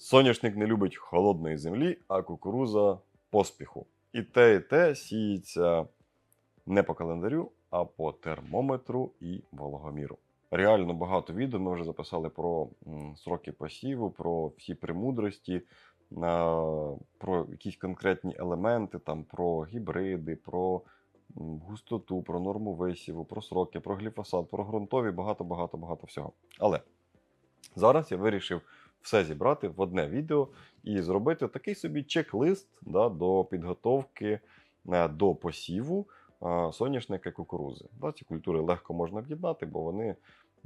Соняшник не любить холодної землі, а кукуруза поспіху. І те, і те сіється не по календарю, а по термометру і вологоміру. Реально багато відео ми вже записали про сроки посіву, про всі премудрості, про якісь конкретні елементи, там, про гібриди, про густоту, про норму висіву, про сроки, про гліфосат, про ґрунтові, багато-багато багато всього. Але зараз я вирішив все зібрати в одне відео і зробити такий собі чек-лист да, до підготовки е, до посіву е, соняшника кукурузи. Да, ці культури легко можна об'єднати, бо вони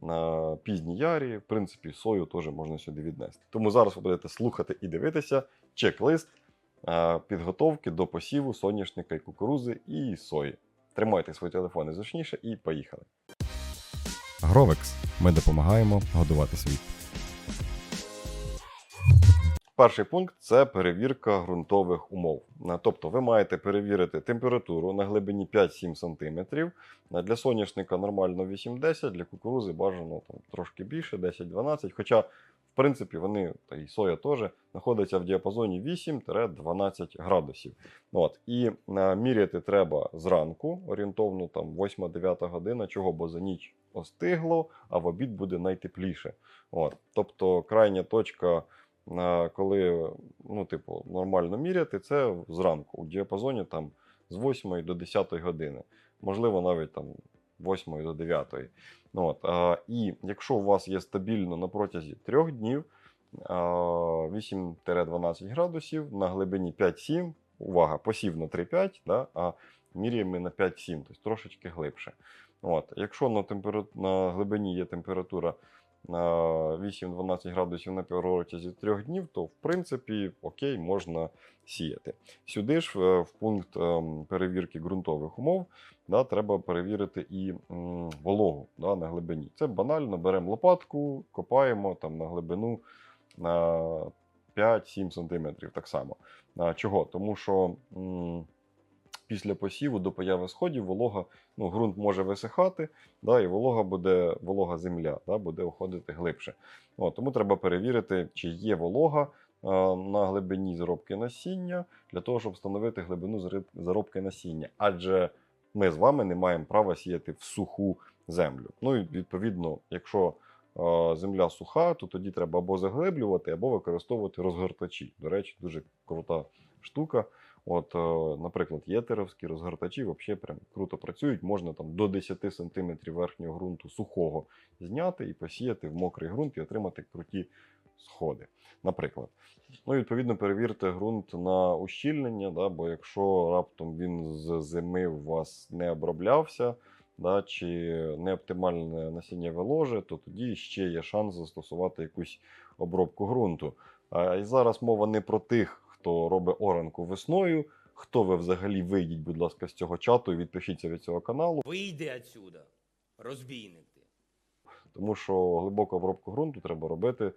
на пізній ярі, в принципі, сою теж можна сюди віднести. Тому зараз ви будете слухати і дивитися чек-лист е, підготовки до посіву соняшника і кукурузи і сої. Тримайте свої телефони зручніше і поїхали. Гровекс. Ми допомагаємо годувати світ. Перший пункт це перевірка ґрунтових умов. Е, Тобто ви маєте перевірити температуру на глибині 5-7 см. Е, Для соняшника нормально 8-10, для кукурузи бажано там, трошки більше, 10-12. Хоча, в принципі, вони, та і соя теж, знаходяться в діапазоні 8-12 градусів. От. І е, міряти треба зранку, орієнтовно там 8-9 година, чого, бо за ніч остигло, а в обід буде найтепліше. От. Тобто крайня точка коли ну, типу, нормально міряти, це зранку у діапазоні там, з 8 до 10 години, можливо, навіть там 8 до 9. Ну, от, а, і якщо у вас є стабільно на протязі 3 днів а, 8-12 градусів на глибині 5-7, увага, посів на 3-5, да, а міряємо на 5-7, тобто трошечки глибше. От, якщо на, температу... на глибині є температура 8-12 градусів на протязі трьох днів, то в принципі окей, можна сіяти. Сюди ж е, в пункт ем, перевірки ґрунтових умов да, треба перевірити і вологу да, на глибині. Це банально, беремо лопатку, копаємо там на глибину на 5-7 см так само. Чого? Тому що після посіву до появи сходів волога, ну, ґрунт може висихати, да, і волога буде, волога земля да, буде уходити глибше. От, тому треба перевірити, чи є волога е, на глибині заробки насіння, для того, щоб встановити глибину заробки насіння. Адже ми з вами не маємо права сіяти в суху землю. Ну і відповідно, якщо е, земля суха, то тоді треба або заглиблювати, або використовувати розгортачі. До речі, дуже крута штука. От, е, наприклад, єтеровські розгортачі взагалі прям круто працюють. Можна там до 10 см верхнього ґрунту сухого зняти і посіяти в мокрий ґрунт і отримати круті сходи. Наприклад. Ну, відповідно, перевірте ґрунт на ущільнення, да, бо якщо раптом він з зими у вас не оброблявся, да, чи не оптимальне насіння виложе, то тоді ще є шанс застосувати якусь обробку ґрунту. І зараз мова не про тих, хто робить оранку весною. Хто ви взагалі вийдіть, будь ласка, з цього чату і відпишіться від цього каналу, Вийди отсюда, розбійник ти. тому що глибоку обробку ґрунту треба робити е,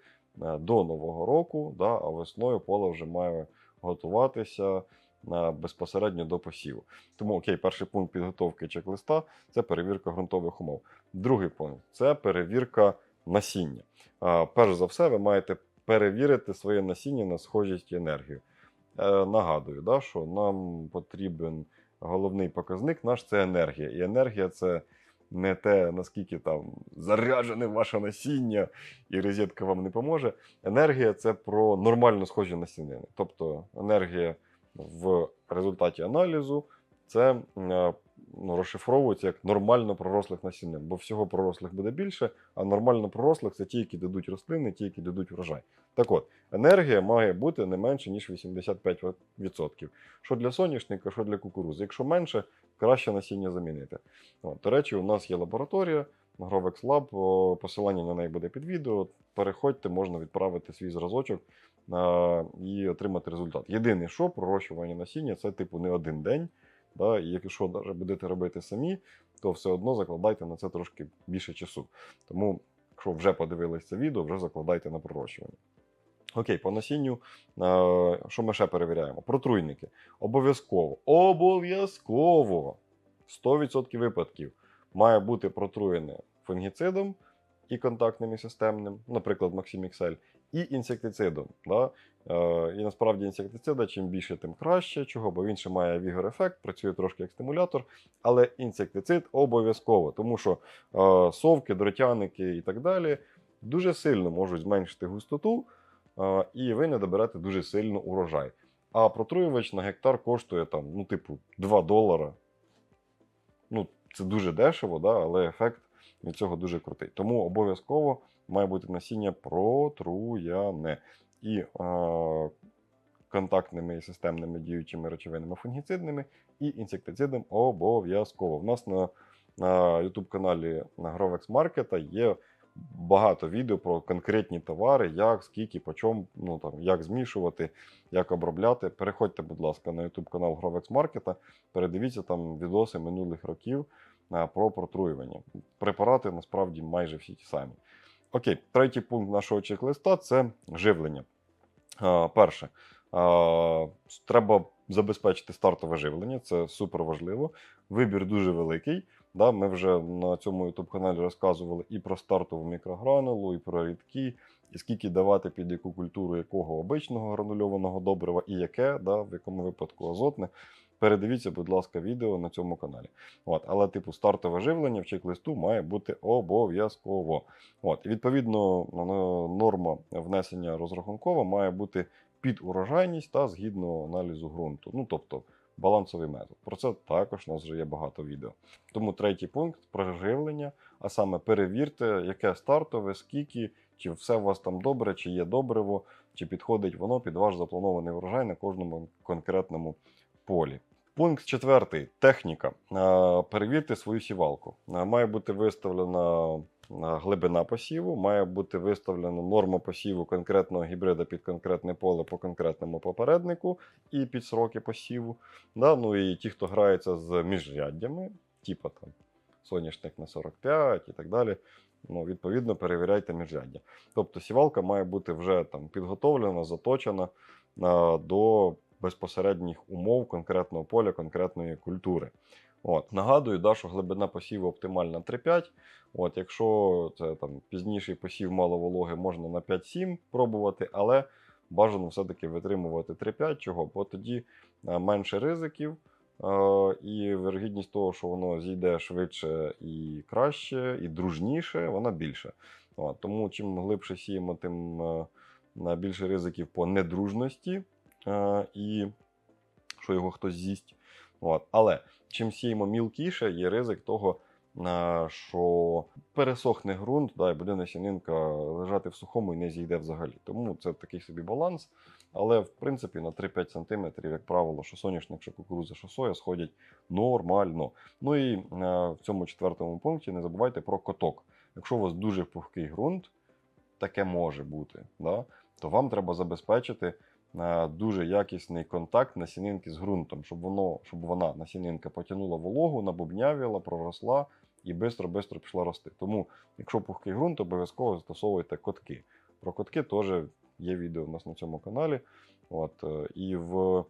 до нового року, да, а весною поле вже має готуватися е, безпосередньо до посіву. Тому окей, перший пункт підготовки чек-листа це перевірка ґрунтових умов. Другий пункт це перевірка насіння. Е, Перш за все, ви маєте перевірити своє насіння на схожість і енергію. Е, Нагадую, да, що нам потрібен головний показник наш це енергія. І енергія це не те, наскільки там заряджене ваше насіння, і розетка вам не поможе. Енергія це про нормально схожі насінини. Тобто енергія в результаті аналізу це е, ну, розшифровується як нормально пророслих насінин, бо всього пророслих буде більше, а нормально пророслих це ті, які дадуть рослини, ті, які дадуть врожай. Так от, енергія має бути не менше, ніж 85%. Що для соняшника, що для кукурузи. Якщо менше, краще насіння замінити. От, до речі, у нас є лабораторія Grovex Lab, посилання на неї буде під відео. Переходьте, можна відправити свій зразочок і отримати результат. Єдине, що пророщування насіння це типу не один день. Да, і якщо навіть будете робити самі, то все одно закладайте на це трошки більше часу. Тому, якщо вже подивились це відео, вже закладайте на пророщування. Окей, по насінню, е, що ми ще перевіряємо? Протруйники. Обов'язково. Обов'язково 100% випадків має бути протруєне фунгіцидом і контактним і системним, наприклад, Maximixel, і інсектицидом. Да? Е, і насправді інсектицида чим більше, тим краще. Чого? Бо він ще має вігор-ефект, працює трошки як стимулятор, але інсектицид обов'язково, тому що е, совки, дротяники і так далі дуже сильно можуть зменшити густоту, е, і ви не доберете дуже сильно урожай. А протруювач на гектар коштує там, ну, типу, 2 долара. Ну, це дуже дешево, да, але ефект від цього дуже крутий. Тому обов'язково має бути насіння протруяне. І е, контактними і системними діючими речовинами фунгіцидними і інсектицидом обов'язково. В нас на, на YouTube каналі на Grovex Market є багато відео про конкретні товари, як, скільки, по чому, ну там як змішувати, як обробляти. Переходьте, будь ласка, на YouTube канал Grovex Market, передивіться там відоси минулих років про протруювання. Препарати насправді майже всі ті самі. Окей, третій пункт нашого чек-листа це живлення. Перше, треба забезпечити стартове живлення, це супер важливо. Вибір дуже великий. Да, ми вже на цьому youtube каналі розказували і про стартову мікрогранулу, і про рідкі, і скільки давати під яку культуру якого обичного гранульованого добрива, і яке, да, в якому випадку азотне. Передивіться, будь ласка, відео на цьому каналі. От, але, типу, стартове живлення в чек-листу має бути обов'язково. От, і відповідно, ну, норма внесення розрахункова має бути під урожайність та згідно аналізу ґрунту. Ну, тобто балансовий метод. Про це також у нас вже є багато відео. Тому третій пункт про живлення, а саме перевірте, яке стартове, скільки, чи все у вас там добре, чи є добриво, чи підходить воно під ваш запланований врожай на кожному конкретному полі. Пункт четвертий техніка. Е, Перевірте свою сівалку. Е, Має бути виставлена е, глибина посіву, має бути виставлена норма посіву конкретного гібрида під конкретне поле по конкретному попереднику і під сроки посіву. Да? Ну і ті, хто грається з міжряддями, типу там соняшник на 45 і так далі. Ну, відповідно, перевіряйте міжряддя. Тобто сівалка має бути вже там підготовлена, заточена до безпосередніх умов конкретного поля, конкретної культури. От. Нагадую, да, що глибина посіву оптимальна 3,5. От, якщо це там пізніший посів мало вологи, можна на 5-7 пробувати, але бажано все-таки витримувати 3-5. Чого? Бо тоді е, менше ризиків, е, і вирогідність того, що воно зійде швидше і краще, і дружніше, вона більше. От, тому чим глибше сіємо, тим е, більше ризиків по недружності і що його хтось з'їсть. От. Але чим сіємо мілкіше, є ризик того, е, що пересохне ґрунт, да, і буде насінинка лежати в сухому і не зійде взагалі. Тому це такий собі баланс. Але в принципі на 3-5 см, як правило, що соняшник, що кукурудза, що соя сходять нормально. Ну і е, в цьому четвертому пункті не забувайте про коток. Якщо у вас дуже пухкий ґрунт, таке може бути, да, то вам треба забезпечити е, дуже якісний контакт насінинки з ґрунтом, щоб воно, щоб вона насінинка потягнула вологу, набубнявіла, проросла і швидко-швидко пішла рости. Тому, якщо пухкий ґрунт, обов'язково застосовуйте котки. Про котки теж є відео у нас на цьому каналі. От, е, і в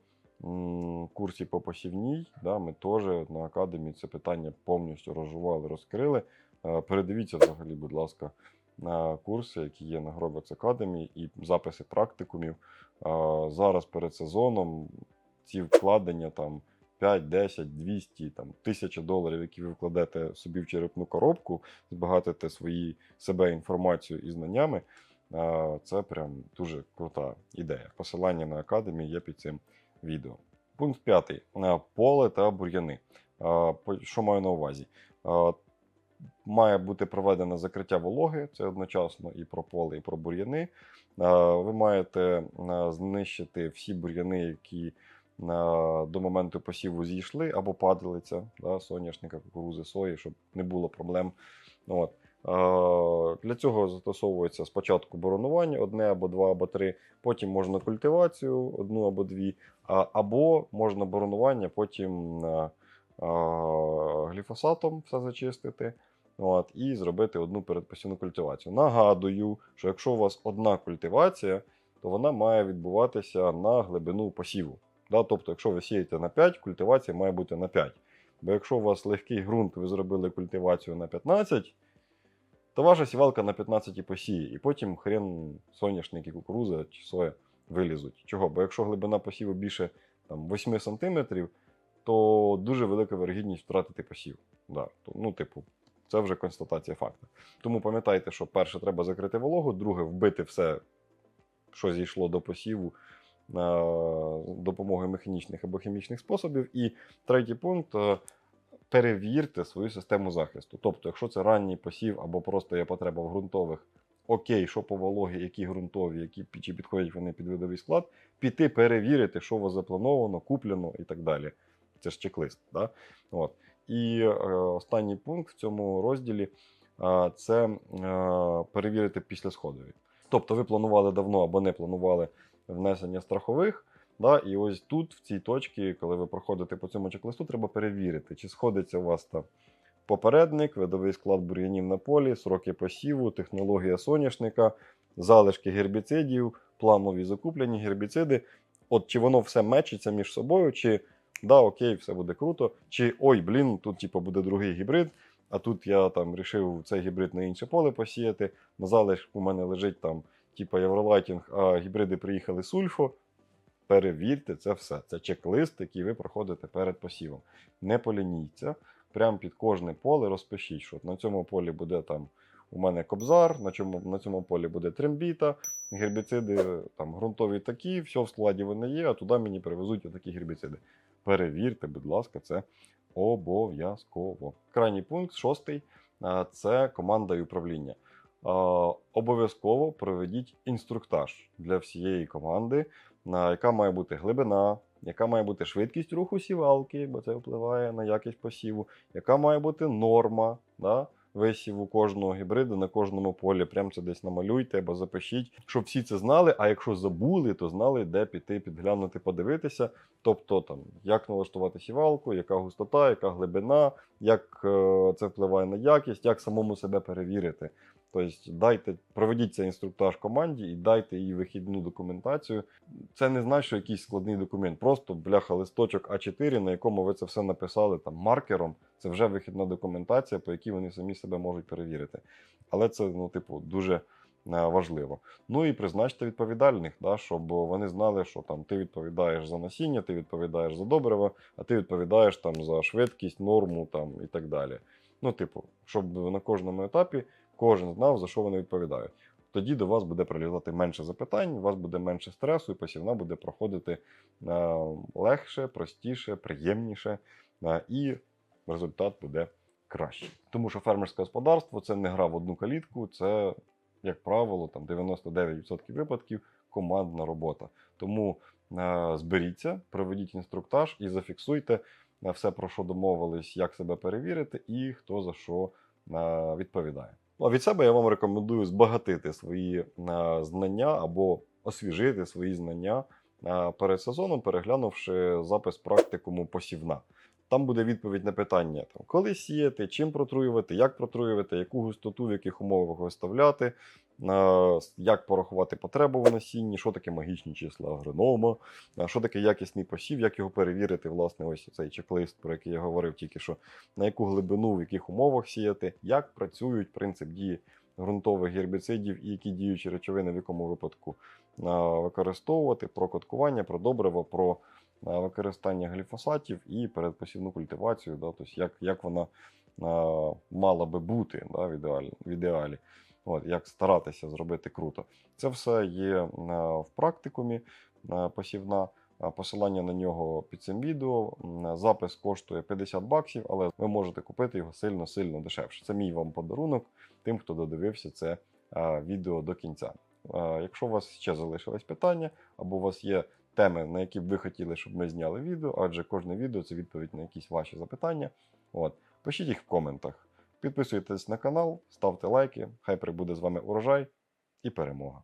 курсі по посівній да, ми теж на академії це питання повністю розжували, розкрили. Е, Передивіться взагалі, будь ласка, на курси, які є на Grovex Academy, і записи практикумів. Е, Зараз перед сезоном ці вкладення там 5, 10, 200, там, 1000 доларів, які ви вкладете собі в черепну коробку, збагатите свої себе інформацію і знаннями. е, Це прям дуже крута ідея. Посилання на академії є під цим відео. Пункт п'ятий. Е, Поле та бур'яни. Е, Що маю на увазі? Має бути проведене закриття вологи, це одночасно і про поле, і про бур'яни. Е, Ви маєте е, знищити всі бур'яни, які е, до моменту посіву зійшли або падалиця, да, соняшника, кукурузи, сої, щоб не було проблем. От. Для цього застосовується спочатку боронування, одне або два, або три, потім можна культивацію, одну або дві, або можна боронування, потім гліфосатом все зачистити. От, і зробити одну передпосівну культивацію. Нагадую, що якщо у вас одна культивація, то вона має відбуватися на глибину посіву. Да? Тобто, якщо ви сієте на 5, культивація має бути на 5. Бо якщо у вас легкий ґрунт, ви зробили культивацію на 15, то ваша сівалка на 15 посіє, і потім хрен соняшники, кукуруза чи соя вилізуть. Чого? Бо якщо глибина посіву більше там, 8 см, то дуже велика вирогідність втратити посів. Да. Ну, типу, це вже констатація факту. Тому пам'ятайте, що перше треба закрити вологу, друге вбити все, що зійшло до посіву е, допомогою механічних або хімічних способів. І третій пункт. е, Перевірте свою систему захисту. Тобто, якщо це ранній посів або просто є потреба в ґрунтових, окей, що по вологі, які ґрунтові, які чи підходять вони під видовий склад, піти перевірити, що у вас заплановано, куплено і так далі. Це ж чек-лист. Да? От. І е, останній пункт в цьому розділі е, це е, перевірити післясходові. Тобто ви планували давно або не планували внесення страхових. Да, і ось тут, в цій точці, коли ви проходите по цьому чек-листу, треба перевірити, чи сходиться у вас там попередник, видовий склад бур'янів на полі, сроки посіву, технологія соняшника, залишки гербіцидів, планові закуплені гербіциди. От чи воно все мечиться між собою, чи да, окей, все буде круто, чи ой, блін, тут типу, буде другий гібрид, а тут я там вирішив цей гібрид на інше поле посіяти. На залишку у мене лежить там, типу, євролайтінг, а гібриди приїхали сульфо. Перевірте це все. Це чек-лист, який ви проходите перед посівом. Не полініться. Прямо під кожне поле розпишіть, що на цьому полі буде там у мене кобзар, на, чому, на цьому полі буде трембіта, гербіциди там ґрунтові такі, все в складі вони є, а туди мені привезуть такі гербіциди. Перевірте, будь ласка, це обов'язково. Крайній пункт, шостий, це команда і управління. Обов'язково проведіть інструктаж для всієї команди, яка має бути глибина, яка має бути швидкість руху сівалки, бо це впливає на якість посіву, яка має бути норма да, висіву кожного гібриду на кожному полі. Прям це десь намалюйте або запишіть, щоб всі це знали. А якщо забули, то знали, де піти, підглянути, подивитися. Тобто, там, як налаштувати сівалку, яка густота, яка глибина, як е, це впливає на якість, як самому себе перевірити. Тобто дайте, проведіть цей інструктаж команді і дайте їй вихідну документацію. Це не значить, що якийсь складний документ. Просто бляха листочок А4, на якому ви це все написали там маркером. Це вже вихідна документація, по якій вони самі себе можуть перевірити. Але це, ну, типу, дуже е, важливо. Ну і призначте відповідальних, да, щоб вони знали, що там ти відповідаєш за насіння, ти відповідаєш за добрива, а ти відповідаєш там за швидкість, норму там і так далі. Ну, типу, щоб на кожному етапі кожен знав, за що вони відповідають. Тоді до вас буде прилітати менше запитань, у вас буде менше стресу, і посівна буде проходити е, легше, простіше, приємніше, е, і результат буде кращий. Тому що фермерське господарство це не гра в одну калітку, це, як правило, там 99% випадків командна робота. Тому е, зберіться, проведіть інструктаж і зафіксуйте е, все, про що домовились, як себе перевірити і хто за що е, відповідає. Ну, а від себе я вам рекомендую збагатити свої е, знання або освіжити свої знання е, перед сезоном, переглянувши запис практикуму посівна. Там буде відповідь на питання: там, коли сіяти, чим протруювати, як протруювати, яку густоту, в яких умовах виставляти, як порахувати потребу в насінні, що таке магічні числа агронома, що таке якісний посів, як його перевірити, власне, ось цей чек-лист, про який я говорив тільки що, на яку глибину, в яких умовах сіяти, як працюють принцип дії ґрунтових гербіцидів і які діючі речовини в якому випадку використовувати, про коткування, про добриво, про використання гліфосатів і передпосівну культивацію, да, тобто як, як вона мала би бути да, в, ідеалі, в ідеалі. От, як старатися зробити круто. Це все є е, в практикумі е, посівна. Е, Посилання на нього під цим відео. Запис коштує 50 баксів, але ви можете купити його сильно-сильно дешевше. Це мій вам подарунок тим, хто додивився це відео до кінця. Якщо у вас ще залишились питання, або у вас є теми, на які б ви хотіли, щоб ми зняли відео, адже кожне відео це відповідь на якісь ваші запитання. От, пишіть їх в коментах. Підписуйтесь на канал, ставте лайки. Хай прибуде з вами урожай і перемога.